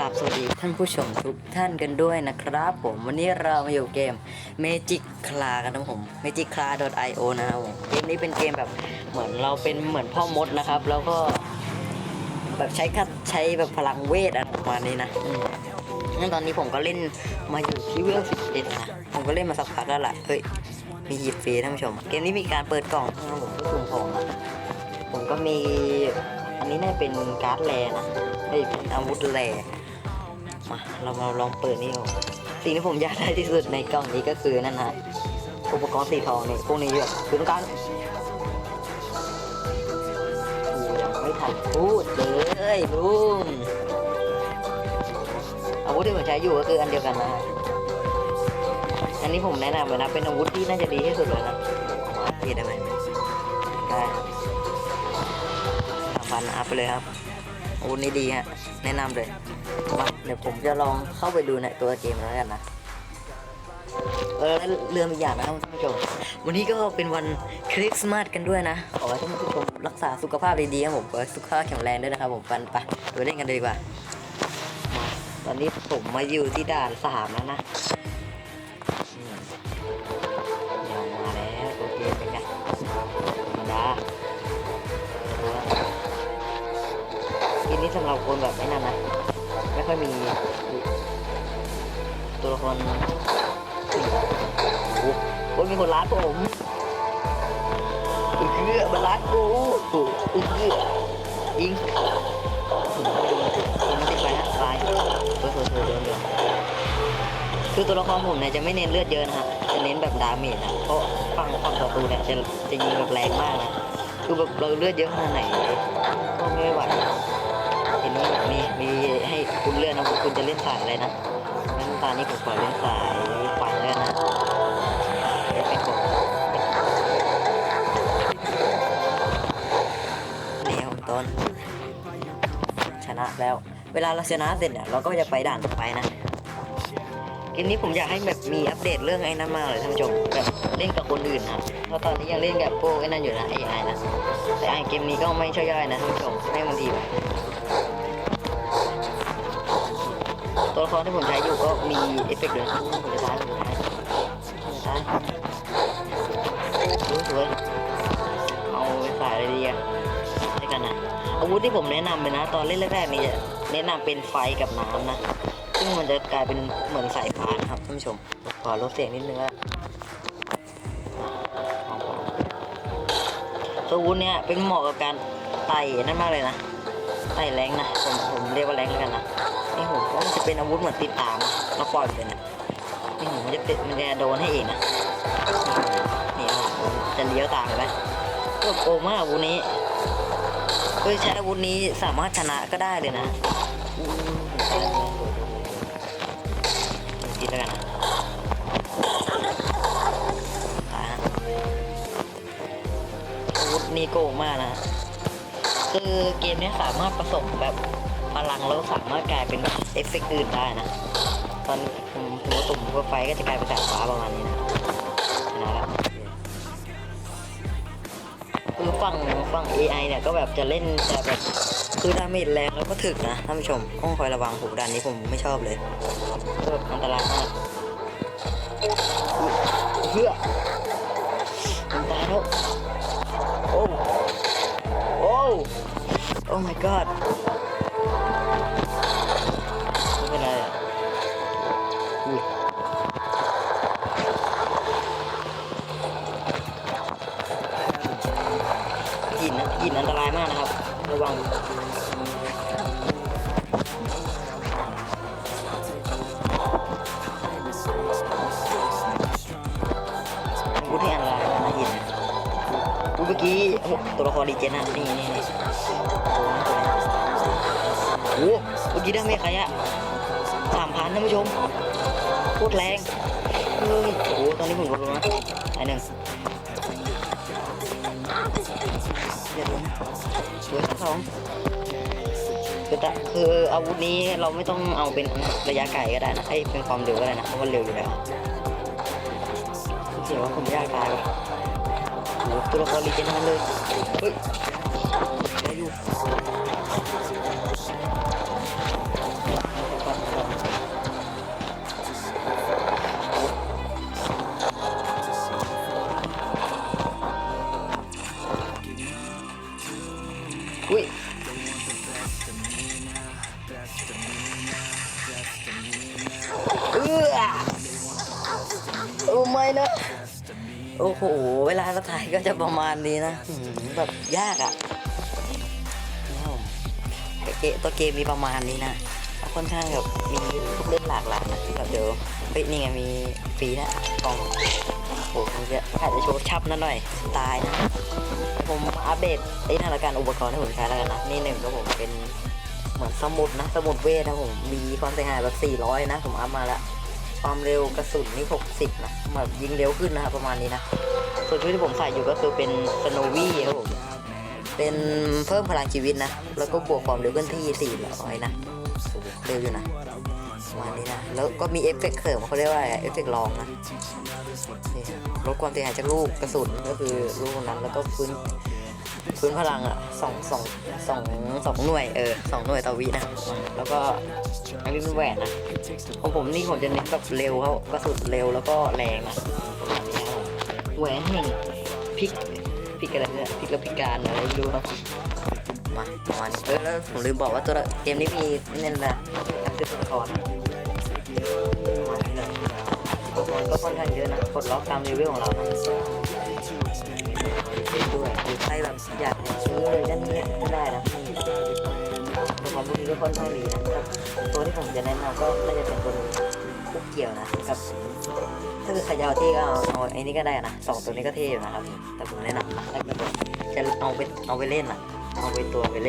ราบสวัสดีท่านผู้ชมทุกท่านกันด้วยนะครับผมวันนี้เรามาอยู่เกม Magic c l a กันนะผม Magic c l a io นะครับผมเกมนี้เป็นเกมแบบเหมือนเราเป็นเหมือนพ่อมดนะครับ แล้วก็แบบใช้คัดใช้แบบพลังเวทอะไรประมาณนี้นะอืมงั้นตอนนี้ผมก็เล่นมาอยู่ที่เวล11นะผมก็เล่นมาสักพักแล้วแหละเฮ้ยมีหยิบฟรีท่านผู้ชม เกมนี้มีการเปิดกล่องนะครับผมก็สุ่มของนะผมก็มีอันนี้น่าเป็นการ์ดแรนะเฮ้ยเป็นอาวุธแร มาเรามาลองเปิดนี่ดูสิ่งที่ผมอยากได้ที่สุดในกล่องนี้ก็คือนั่นฮะอุปกรณ์สีทองนี่พวกนี้แบบคือต้องการยังไม่ทันพูดเลยลุงอาวุธที่ผมใช้อยู่ก็คืออันเดียวกันนะอันนี้ผมแนะนำเลยนะเป็นอาวุธที่น่าจะดีที่สุดเลยนะเอามาพี่ได้ไหมได้สามพันอัพไปเลยครับ อาวุธนี้ดีฮะ แนะนำเลยมาเดี๋ยวผมจะลองเข้าไปดูในตัวเกมแล้วกันนะเออเรื่องอีกอย่างนะครับท่านผู้ชม วันนี้ก็เป็นวันคริสต์มาสกันด้วยนะ ขอให้ท่านผู้ชมรักษาสุขภาพดีๆครับผมขอสุขภาพแข็งแรงด้วยนะครับผมปันไปไปเล่นกันเลยดีกว่ามาตอนนี้ผมมาอยู่ที่ด่านสามแล้วนะ สำหรับคนแบบไม่นั่นนะไม่ค่อยมี ตัวละครโอ้โหมีคนร้านผมอุ้ยเกือมันร้านกูอุ้ยเกือยิงมันติดไปนะตายเออเออเออเดินเดินคือตัวละครผมเนี่ยจะไม่เน้นเลือดเยอะนะครับจะเน้นแบบดาเมจนะเพราะฝั่งฝั่งศัตรูเนี่ยจะจะยิงแบบแรงมากนะคือแบบเราเลือดเยอะขนาดไหนก็ไม่ไหว มีให้คุณเลือกนะคุณจะเล่นสายอะไรนะงั้นตอนนี้ผมขอเล่นสายไฟแล้วนะเดี๋ยวไปกดนี่ครับต้นชนะแล้ว เวลาเราชนะเสร็จเนี่ยเราก็จะไปด่านต่อไปนะเกมนี้ผมอยากให้แบบมีอัปเดตเรื่องไอ้นั่นมากเลยท่านผู้ชมแบบเล่นกับคนอื่นนะเพราะตอนนี้ยังเล่นกับพวกไอ้นั่นอยู่นะไอ้ไอ้นะแต่ไอ้เกมนี้ก็ไม่ช่ย่อยนะท่านผู้ชมแม่บางทีแบบ ตัวละครที่ผมใช้อยู่ก็มีเอฟเฟกต์ด้วยผมจะท้ายผมจะท้ายผมจะท้ายสวยเอาไปสายอะไรดีอะใช่กันนะอาวุธที่ผมแนะนำเลยนะ ตอนเล่นแรกๆนี่จะแนะนำเป็นไฟกับน้ำนะ ซึ่งมันจะกลายเป็นเหมือนสายฟ้านะครับท่านผู้ชมขอลดเสียงนิดนึงแล้วตัวอาวุธเนี่ยเป็นเหมาะกับการไต่นั่นมากเลยนะ ไต่แรงนะผมผมเรียกว่าแรงแล้วกันนะนี่ผมว่ามันจะเป็นอาวุธเหมือนติดตามนะแล้วปล่อยไปนะนี่ผมมันจะติดมันจะโดนให้เองนะนี่ครับผมจะเลี้ยวตามไปไหมก็โกงมากอาวุธนี้เฮ้ยใช้อาวุธนี้สามารถชนะก็ได้เลยนะกินแล้วกันนะตายฮะอาวุธนี้โกงมากนะ คือเกมเนี้ยสามารถผสมแบบพลังแล้วสามารถกลายเป็นเอฟเฟกต์อื่นได้นะ ตอนผมหัวตุ่มหัวไฟก็จะกลายเป็นสายฟ้าประมาณนี้นะชนะแล้วคือฝั่งฝั่ง AI เนี่ยก็แบบจะเล่นแต่แบบคือดาเมจแรงแล้วก็ถึกนะท่านผู้ชมต้องคอยระวังหูดันนี้ผมไม่ชอบเลยก็แบบอันตรายมากอุ๊ยเพื่อมันตายแล้ว my god ไม่เป็นไรอะอุ้ยหินนะหินอันตรายมากนะครับ ระวังพูดที่อันตร มื่อกี้ตัวละครดีเจนนะนี่นี่นี่โอ้โหเมื่อกี้ได้ไหมใครอะสามพันท่านผู้ชมโคตรแรงเฮ้ยโอ้โหตอนนี้ผมลดลงนะไอ้หนึ่งเดี๋ยวนะเดี๋ยวสองคือแต่คืออาวุธนี้เราไม่ต้องเอาเป็นระยะไกลก็ได้นะไอ้เป็นความเร็วก็ได้นะเพราะว่าเร็วอยู่แล้วเสียว่าผมยากตายว่ะ Doktora kali jangan ada. Ayo. Wait. Oh my god. โอ้โห เวลาเราถ่ายก็จะประมาณนี้นะแบบยากอะ่ะเกตัวเกมมีประมาณนี้นะค่อนข้างแบบมีทุกเล่นหลากหลายนะแบบเดี๋ยวเฮ้ยนี่ไงมีฟรีนะกล่องโอ้โหมันจะอาจจะโชว์ชับนั่นหน่อยสไตล์นะผมอัปเดตไอ้นาฬิการอุปกรณ์ที่ผมใช้แล้วกันนะนี่หนึ่งก็ผมเป็นเหมือนสมุดนะสมุดเวทนะผมมีความเสียหายแบบ400 นะ ผมอัพมาและ ความเร็วกระสุนนี่ 60 นะแบบยิงเร็วขึ้นนะครับประมาณนี้นะ ส่วนชุดที่ผมใส่อยู่ก็คือเป็นสโนวี่ครับผม เป็นเพิ่มพลังชีวิตนะ แล้วก็บวกความเร็วขึ้นที่400นะโอ้โหเร็วอยู่นะประมาณนี้นะ แล้วก็มีเอฟเฟกต์เสริมเขาเรียกว่าเอฟเฟกต์รองนะลดความเสียหายจากลูกกระสุนก็คือลูกนั้นแล้วก็พื้น พื้นพลังอะสองสองสองสองหน่วยเออสองหน่วยต่อวินะ แล้วก็อันนี้เป็นแหวนนะของผมนี่ผมจะเน้นแบบเร็วเขากระสุนเร็วแล้วก็แรงอะแหวนแห่งพิกพิกอะไรเนี่ยพิกแล้วพิการอะไรไม่รู้ครับมาประมาณเออแล้วผมลืมบอกว่าตัวเกมนี้มีเนี่แหละการซื้อตัวละครมาณนี้เลยตัวละครก็ค่อนข้างเยอะนะกดล็อกตามเลเวลของเรา นะด้วยหรือใครแบบอยากซื้อเลยด้านนี้ก็ได้นะนี่ตัวของพวกนี้ก็ค่อนข้างดีนะครับตัวที่ผมจะแนะนำก็น่าจะเป็นตัวคุกเกี่ยวนะกับถ้าคือขยะเอาวท่ก็เอาเอาไอ้นี่ก็ได้นะสองตัวนี้ก็เท่อยู่นะครับแต่ผมแนะนำนะถ้าเกิดจะเอาไปเอาไปเล่นนะเอาไปตัวไปเล่น